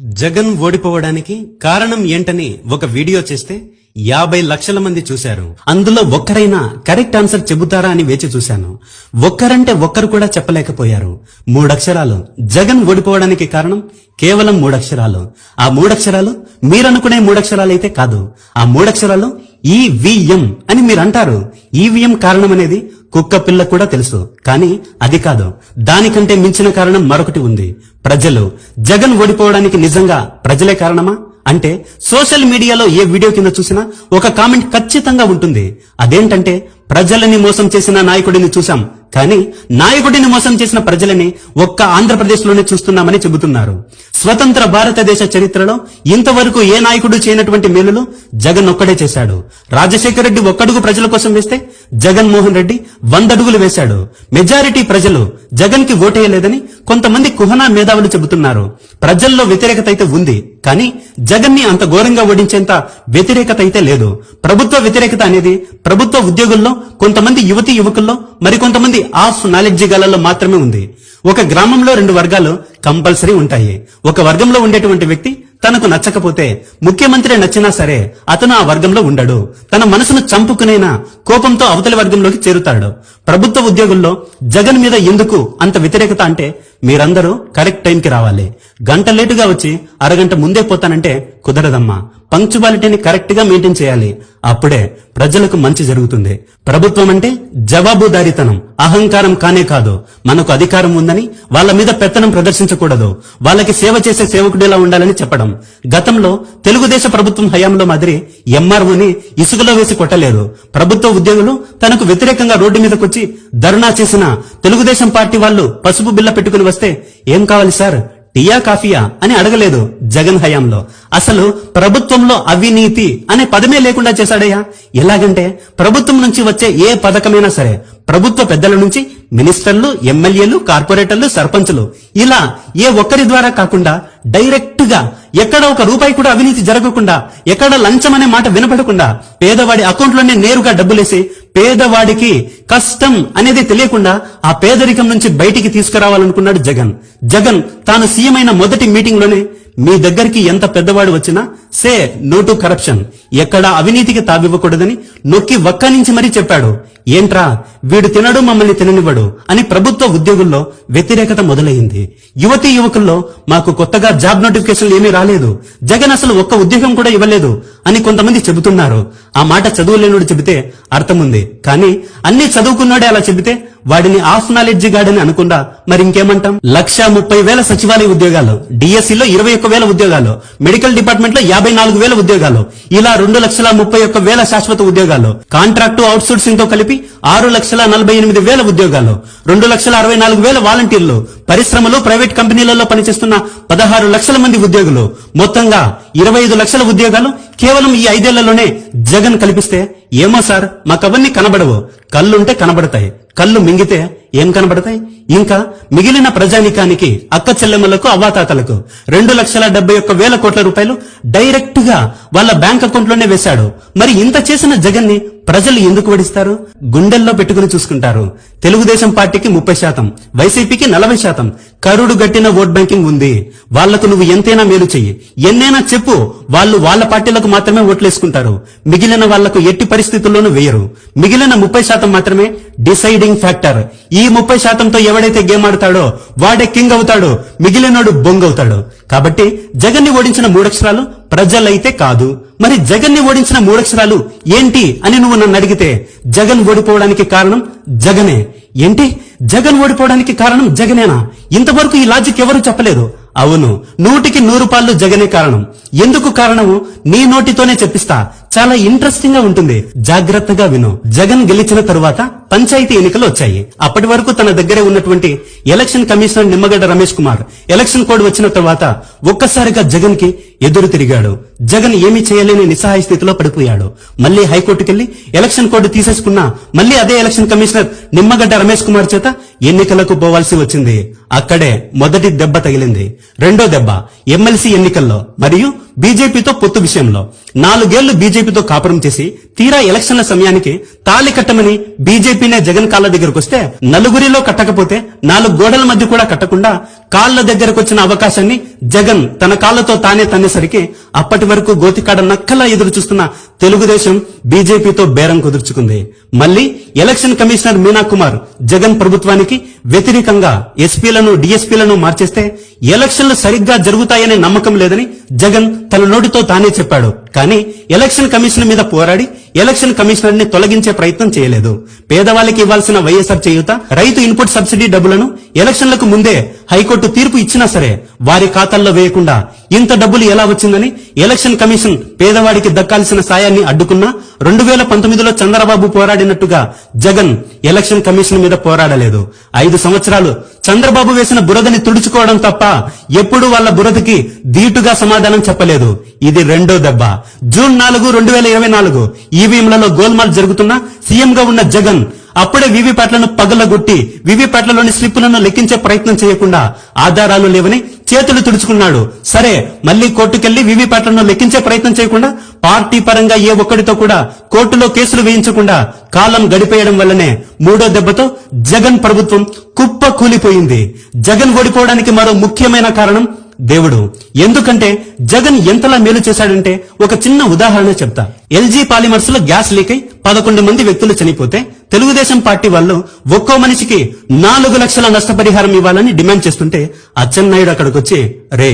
జగన్ ఓడిపోవడానికి కారణం ఏంటని ఒక వీడియో చేస్తే యాభై లక్షల మంది చూశారు. అందులో ఒక్కరైనా కరెక్ట్ ఆన్సర్ చెబుతారా అని వేచి చూశాను. ఒక్కరంటే ఒక్కరు కూడా చెప్పలేకపోయారు. మూడక్షరాలు. జగన్ ఓడిపోవడానికి కారణం కేవలం మూడక్షరాలు. ఆ మూడక్షరాలు మీరనుకునే మూడక్షరాలు అయితే కాదు. ఆ మూడక్షరాలు ఈవీఎం అని మీరు అంటారు ఈవీఎం కారణం అనేది కుక్క పిల్ల కూడా తెలుసు. కానీ అది కాదు. దానికంటే మించిన కారణం మరొకటి ఉంది. ప్రజలు జగన్ ఓడిపోవడానికి నిజంగా ప్రజలే కారణమా? అంటే సోషల్ మీడియాలో ఏ వీడియో కింద చూసినా ఒక కామెంట్ ఖచ్చితంగా ఉంటుంది. అదేంటంటే ప్రజలని మోసం చేసిన నాయకుడిని చూశాం. కానీ నాయకుడిని మోసం చేసిన ప్రజలని ఒక్క ఆంధ్రప్రదేశ్లోనే చూస్తున్నామని చెబుతున్నారు. స్వతంత్ర భారతదేశ చరిత్రలో ఇంతవరకు ఏ నాయకుడు చేయనటువంటి మేలులు జగన్ ఒక్కడే చేశాడు. రాజశేఖర రెడ్డి ఒక్కడుగు ప్రజల కోసం వేస్తే జగన్మోహన్ రెడ్డి వందడుగులు వేశాడు. మెజారిటీ ప్రజలు జగన్కి ఓటేయలేదని కొంతమంది కుహనా మేధావులు చెబుతున్నారు. ప్రజల్లో వ్యతిరేకత అయితే ఉంది కానీ జగన్ని అంత ఘోరంగా ఓడించేంత వ్యతిరేకత అయితే లేదు. ప్రభుత్వ వ్యతిరేకత అనేది ప్రభుత్వ ఉద్యోగుల్లో కొంతమంది యువతి యువకుల్లో మరికొంతమంది ఆఫ్ నాలెడ్జి గలలో మాత్రమే ఉంది. ఒక గ్రామంలో రెండు వర్గాలు కంపల్సరీ ఉంటాయి. ఒక వర్గంలో ఉండేటువంటి వ్యక్తి తనకు నచ్చకపోతే ముఖ్యమంత్రి నచ్చినా సరే అతను ఆ వర్గంలో ఉండడు. తన మనసును చంపుకునైనా కోపంతో అవతలి వర్గంలోకి చేరుతాడు. ప్రభుత్వ ఉద్యోగుల్లో జగన్ మీద ఎందుకు అంత వ్యతిరేకత అంటే మీరందరూ కరెక్ట్ టైంకి రావాలి. గంట లేటుగా వచ్చి అరగంట ముందే పోతానంటే కుదరదమ్మా. పంక్చువాలిటీని కరెక్ట్గా మెయింటైన్ చేయాలి. అప్పుడే ప్రజలకు మంచి జరుగుతుంది. ప్రభుత్వం అంటే జవాబుదారీతనం. అహంకారం కానే కాదు. మనకు అధికారం ఉందని వాళ్ళ మీద పెత్తనం ప్రదర్శించకూడదు. వాళ్ళకి సేవ చేసే సేవకుడిలా ఉండాలని చెప్పడం. గతంలో తెలుగుదేశ ప్రభుత్వం హయాంలో మాదిరి ఎంఆర్ఓని ఇసుకలో వేసి కొట్టలేదు. ప్రభుత్వ ఉద్యోగులు తనకు వ్యతిరేకంగా రోడ్డు మీదకొచ్చి ధర్నా చేసిన తెలుగుదేశం పార్టీ వాళ్ళు పసుపు బిల్ల పెట్టుకుని వస్తే ఏం కావాలి సార్? టీయా కాఫీయా అని అడగలేదు జగన్ హయాంలో. అసలు ప్రభుత్వంలో అవినీతి అనే పదమే లేకుండా చేశాడయ్యా? ఎలాగంటే ప్రభుత్వం నుంచి వచ్చే ఏ పథకమైనా సరే ప్రభుత్వ పెద్దల నుంచి మినిస్టర్లు ఎమ్మెల్యేలు కార్పొరేటర్లు సర్పంచులు. ఇలా ఏ ఒక్కరి ద్వారా కాకుండా డైరెక్ట్గా ఎక్కడ ఒక రూపాయి కూడా అవినీతి జరగకుండా ఎక్కడ లంచం అనే మాట వినపడకుండా పేదవాడి అకౌంట్లోనే నేరుగా డబ్బులేసి పేదవాడికి కష్టం అనేది తెలియకుండా ఆ పేదరికం నుంచి బయటికి తీసుకురావాలనుకున్నాడు జగన్. జగన్ తాను సీఎం అయిన మొదటి మీటింగ్లోనే మీ దగ్గరికి ఎంత పెద్దవాడు వచ్చినా సే నో టు కరప్షన్ ఎక్కడ అవినీతికి తావివ్వకూడదని నొక్కి వక్కానించి మరీ చెప్పాడు. ఏంట్రా వీడు తినడు మమ్మల్ని తిననివ్వడు అని ప్రభుత్వ ఉద్యోగుల్లో వ్యతిరేకత మొదలైంది. యువతీ యువకుల్లో మాకు కొత్తగా జాబ్ నోటిఫికేషన్లు ఏమీ రాలేదు. జగన్ అసలు ఒక్క ఉద్యోగం కూడా ఇవ్వలేదు అని కొంతమంది చెబుతున్నారు. ఆ మాట చదువులేనుడు చెబితే అర్థముంది. కానీ అన్ని చదువుకున్నాడే అలా చెబితే వాడిని ఆఫ్ నాలెడ్జ్ గాడని అనుకుండా మరి ఇంకేమంటాం లక్ష ముప్పై వేల సచివాలయ ఉద్యోగాలు డిఎస్సిలో ఇరవై ఒక్క వేల ఉద్యోగాలు మెడికల్ డిపార్ట్మెంట్లో యాభై నాలుగు వేల ఉద్యోగాలు ఇలా రెండు లక్షల ముప్పై ఒక్క వేల శాశ్వత ఉద్యోగాలు కాంట్రాక్టు అవుట్సోర్సింగ్తో కలిపి ఆరు లక్షల నలభై ఎనిమిది వేల ఉద్యోగాలు రెండు లక్షల అరవై నాలుగు వేల వాలంటీర్లు పరిశ్రమలు ప్రైవేట్ కంపెనీలలో పనిచేస్తున్న పదహారు లక్షల మంది ఉద్యోగులు మొత్తంగా ఇరవై ఐదు లక్షల ఉద్యోగాలు కేవలం ఈ ఐదేళ్ళలోనే జగన్ కల్పిస్తే ఏమో సార్? మాకవన్నీ కనబడవు. కళ్ళుంటే కనబడతాయి. కళ్ళు మింగితే ఏం కనబడతాయి? ఇంకా మిగిలిన ప్రజానికానికి అక్క చెల్లెమ్మలకు అవ్వాతాతలకు రెండు లక్షల డెబ్బై ఒక్క వేల కోట్ల రూపాయలు డైరెక్ట్గా వాళ్ళ బ్యాంక్ అకౌంట్లోనే వేశాడు. మరి ఇంత చేసిన జగన్ని ప్రజలు ఎందుకు వడిస్తారు? గుండెల్లో పెట్టుకుని చూసుకుంటారు. తెలుగుదేశం పార్టీకి ముప్పై శాతం వైసీపీకి నలభై శాతం. కరుడు గట్టిన ఓట్ బ్యాంకింగ్ ఉంది. వాళ్ళకు నువ్వు ఎంతైనా మేలు చెయ్యి. ఎన్నైనా చెప్పు వాళ్ళు వాళ్ళ పార్టీలకు మాత్రమే ఓట్లేసుకుంటారు. మిగిలిన వాళ్ళకు ఎట్టి పరిస్థితుల్లోనూ వేయరు. మిగిలిన ముప్పై శాతం మాత్రమే డిసైడింగ్ ఫ్యాక్టర్. ఈ ఈ ముప్పై శాతంతో ఎవడైతే గేమ్ ఆడతాడో వాడే కింగ్ అవుతాడు మిగిలినోడు బొంగ్ అవుతాడు. కాబట్టి జగన్ని ఓడించిన మూడక్షరాలు ప్రజలైతే కాదు. మరి జగన్ని ఓడించిన మూడక్షరాలు ఏంటి అని నువ్వు నన్ను అడిగితే జగన్ ఓడిపోవడానికి కారణం జగనే. ఏంటి? జగన్ ఓడిపోవడానికి కారణం జగనేనా? ఇంతవరకు ఈ లాజిక్ ఎవరు చెప్పలేదు? అవును నూటికి నూరు పాళ్ళు జగనే కారణం. ఎందుకు కారణము? నీ నోటితోనే చెప్పిస్తా. చాలా ఇంట్రెస్టింగ్గా ఉంటుంది. జాగ్రత్తగా విను. జగన్ గెలిచిన తరువాత పంచాయతీ ఎన్నికలు వచ్చాయి. అప్పటి వరకు తన దగ్గరే ఉన్నటువంటి election commissioner Nimmagadda Ramesh Kumar election code వచ్చిన తర్వాత ఒక్కసారిగా జగన్కి ఎదురు తిరిగాడు. జగన్ ఏమీ చేయలేని నిస్సహాయ స్థితిలో పడిపోయాడు. మళ్ళీ హైకోర్టుకెళ్ళి ఎలక్షన్ కోడ్ తీసేసుకున్నా మళ్ళీ అదే ఎలక్షన్ కమిషనర్ నిమ్మగడ్డ రమేష్ కుమార్ చేత ఎన్నికలకు పోవాల్సి వచ్చింది. అక్కడే మొదటి దెబ్బ తగిలింది. రెండో దెబ్బ ఎమ్మెల్సీ ఎన్నికల్లో మరియు బీజేపీతో పొత్తు విషయంలో. నాలుగేళ్ళు బీజేపీతో కాపురం చేసి తీరా ఎలక్షన్ల సమయానికి తాళి కట్టమని బీజేపీనే జగన్ కాళ్ళ దగ్గరకు వస్తే నలుగురిలో కట్టకపోతే నాలుగు గోడల మధ్య కూడా కట్టకుండా కాళ్ళ దగ్గరకు వచ్చిన అవకాశాన్ని జగన్ తన కాళ్ళతో తానే తన్నేసరికి అప్పటి వరకు గోతికాడ నక్కలా ఎదురు చూస్తున్న తెలుగుదేశం బీజేపీతో బేరం కుదుర్చుకుంది. మళ్ళీ ఎలక్షన్ కమిషనర్ మీనా కుమార్ జగన్ ప్రభుత్వానికి వ్యతిరేకంగా ఎస్పీలను డిఎస్పీలను మార్చేస్తే ఎలక్షన్లు సరిగ్గా జరుగుతాయనే నమ్మకం లేదని జగన్ తన నోటితో తానే చెప్పాడు. కానీ ఎలక్షన్ కమిషన్ మీద పోరాడి ఎలక్షన్ కమిషనర్ని తొలగించే ప్రయత్నం చేయలేదు. పేదవాళ్ళకి ఇవ్వాల్సిన వైఎస్ఆర్ చేయుత రైతు ఇన్పుట్ సబ్సిడీ డబ్బులను ఎలక్షన్లకు ముందే హైకోర్టు తీర్పు ఇచ్చినా సరే వారి ఖాతాల్లో వేయకుండా ఇంత డబ్బులు ఎలా వచ్చిందని ఎలక్షన్ కమిషన్ పేదవాడికి దక్కాల్సిన సాయాన్ని అడ్డుకున్నా రెండు వేల పంతొమ్మిదిలో చంద్రబాబు పోరాడినట్టుగా జగన్ ఎలక్షన్ కమిషన్ మీద పోరాడలేదు. ఐదు సంవత్సరాలు చంద్రబాబు వేసిన బురదని తుడుచుకోవడం తప్ప ఎప్పుడు వాళ్ళ బురదకి ధీటుగా సమాధానం చెప్పలేదు. ఇది రెండో దెబ్బ. జూన్ నాలుగు రెండు వేల ఇరవై నాలుగు ఈవీఎంలలో గోల్మాల్ జరుగుతున్న సీఎంగా ఉన్న జగన్ అప్పుడే వివిప్యాట్లను పగలగొట్టి వివిప్యాట్లలోని స్లిప్పులను లెక్కించే ప్రయత్నం చేయకుండా ఆధారాలు లేవని చేతులు తుడుచుకున్నాడు. సరే మళ్ళీ కోర్టుకెళ్ళి వివిప్యాట్లను లెక్కించే ప్రయత్నం చేయకుండా పార్టీ పరంగా ఏ ఒక్కడితో కూడా కోర్టులో కేసులు వేయించకుండా కాలం గడిపేయడం వల్లనే మూడో దెబ్బతో జగన్ ప్రభుత్వం కుప్ప కూలిపోయింది జగన్ ఓడిపోవడానికి మరో ముఖ్యమైన కారణం దేవుడు ఎందుకంటే జగన్ ఎంతలా మేలు చేశాడంటే ఒక చిన్న ఉదాహరణ చెప్తా. ఎల్జీ పాలిమర్స్లో గ్యాస్ లీక్ అయి పదకొండు మంది వ్యక్తులు చనిపోతే తెలుగుదేశం పార్టీ వాళ్ళు ఒక్కో మనిషికి నాలుగు లక్షల నష్టపరిహారం ఇవ్వాలని డిమాండ్ చేస్తుంటే అచ్చెన్నాయుడు అక్కడికి వచ్చి రే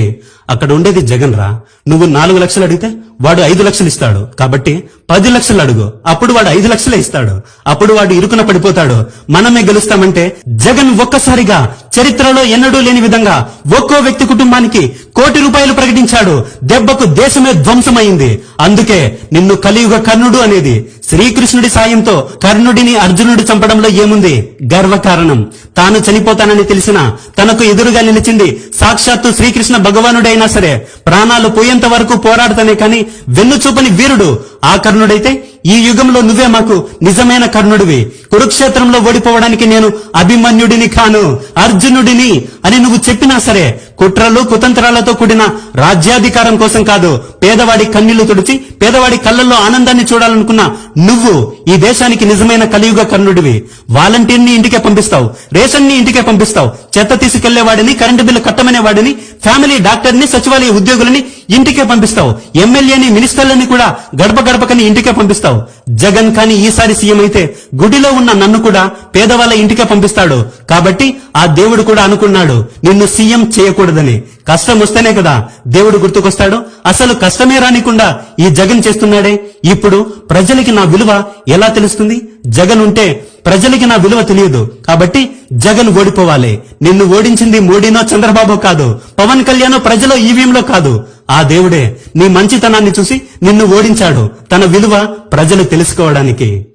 అక్కడ ఉండేది జగన్ రా నువ్వు నాలుగు లక్షలు అడిగితే వాడు ఐదు లక్షలు ఇస్తాడు. కాబట్టి పది లక్షలు అడుగు. అప్పుడు వాడు ఐదు లక్షలే ఇస్తాడు. అప్పుడు వాడు ఇరుకున పడిపోతాడు. మనమే గెలుస్తామంటే జగన్ ఒక్కసారిగా చరిత్రలో ఎన్నడూ లేని విధంగా ఒక్కో వ్యక్తి కుటుంబానికి కోటి రూపాయలు ప్రకటించాడు. దెబ్బకు దేశమే ధ్వంసమైంది. అందుకే నిన్ను కలియుగ కర్ణుడు అనేది శ్రీకృష్ణుడి సాయంతో కర్ణుడిని అర్జునుడు చంపడంలో ఏముంది? గర్వకారణం. తాను చనిపోతానని తెలిసిన తనకు ఎదురుగా నిలిచింది సాక్షాత్తు శ్రీకృష్ణ భగవానుడైనా సరే. ప్రాణాలు పోయేంత వరకు పోరాడతానే కాని వెన్ను చూపని వీరుడు ఆ కర్ణుడైతే ఈ యుగంలో నువ్వే మాకు నిజమైన కర్ణుడివి. కురుక్షేత్రంలో ఓడిపోవడానికి నేను అభిమన్యుడిని కాను అర్జునుడిని అని నువ్వు చెప్పినా సరే కుట్రలు కుతంత్రాలతో కూడిన రాజ్యాధికారం కోసం కాదు పేదవాడి కన్నీళ్ళు తుడిచి పేదవాడి కళ్ళల్లో ఆనందాన్ని చూడాలనుకున్న నువ్వు ఈ దేశానికి నిజమైన కలియుగ కర్ణుడివి. వాలంటీర్ని ఇంటికే పంపిస్తావు రేషన్ని ఇంటికే పంపిస్తావు చెత్త తీసుకెళ్ళేవాడిని కరెంటు బిల్లు కట్టమనే వాడిని ఫ్యామిలీ డాక్టర్ని సచివాలయ ఉద్యోగులని ఇంటికే పంపిస్తావు. ఎమ్మెల్యేని మినిస్టర్లని కూడా గడప గడపకని ఇంటికే పంపిస్తావు. జగన్ కానీ ఈసారి సీఎం అయితే గుడిలో ఉన్న నన్ను కూడా పేదవాళ్ళ ఇంటికే పంపిస్తాడు. కాబట్టి ఆ దేవుడు కూడా అనుకున్నాడు నిన్ను సీఎం చేయకూడదని. కష్టం వస్తేనే కదా దేవుడు గుర్తుకొస్తాడు. అసలు కష్టమే రానికుండా ఈ జగన్ చేస్తున్నాడే. ఇప్పుడు ప్రజలకి నా విలువ ఎలా తెలుస్తుంది? జగన్ ఉంటే ప్రజలకి నా విలువ తెలియదు. కాబట్టి జగన్ ఓడిపోవాలి. నిన్ను ఓడించింది మోడీనో చంద్రబాబు కాదు. పవన్ కళ్యాణ్ ప్రజలో ఈవీఎంలో కాదు. ఆ దేవుడే నీ మంచితనాన్ని చూసి నిన్ను ఓడించాడు. తన విలువ ప్రజలు తెలుసుకోవడానికి.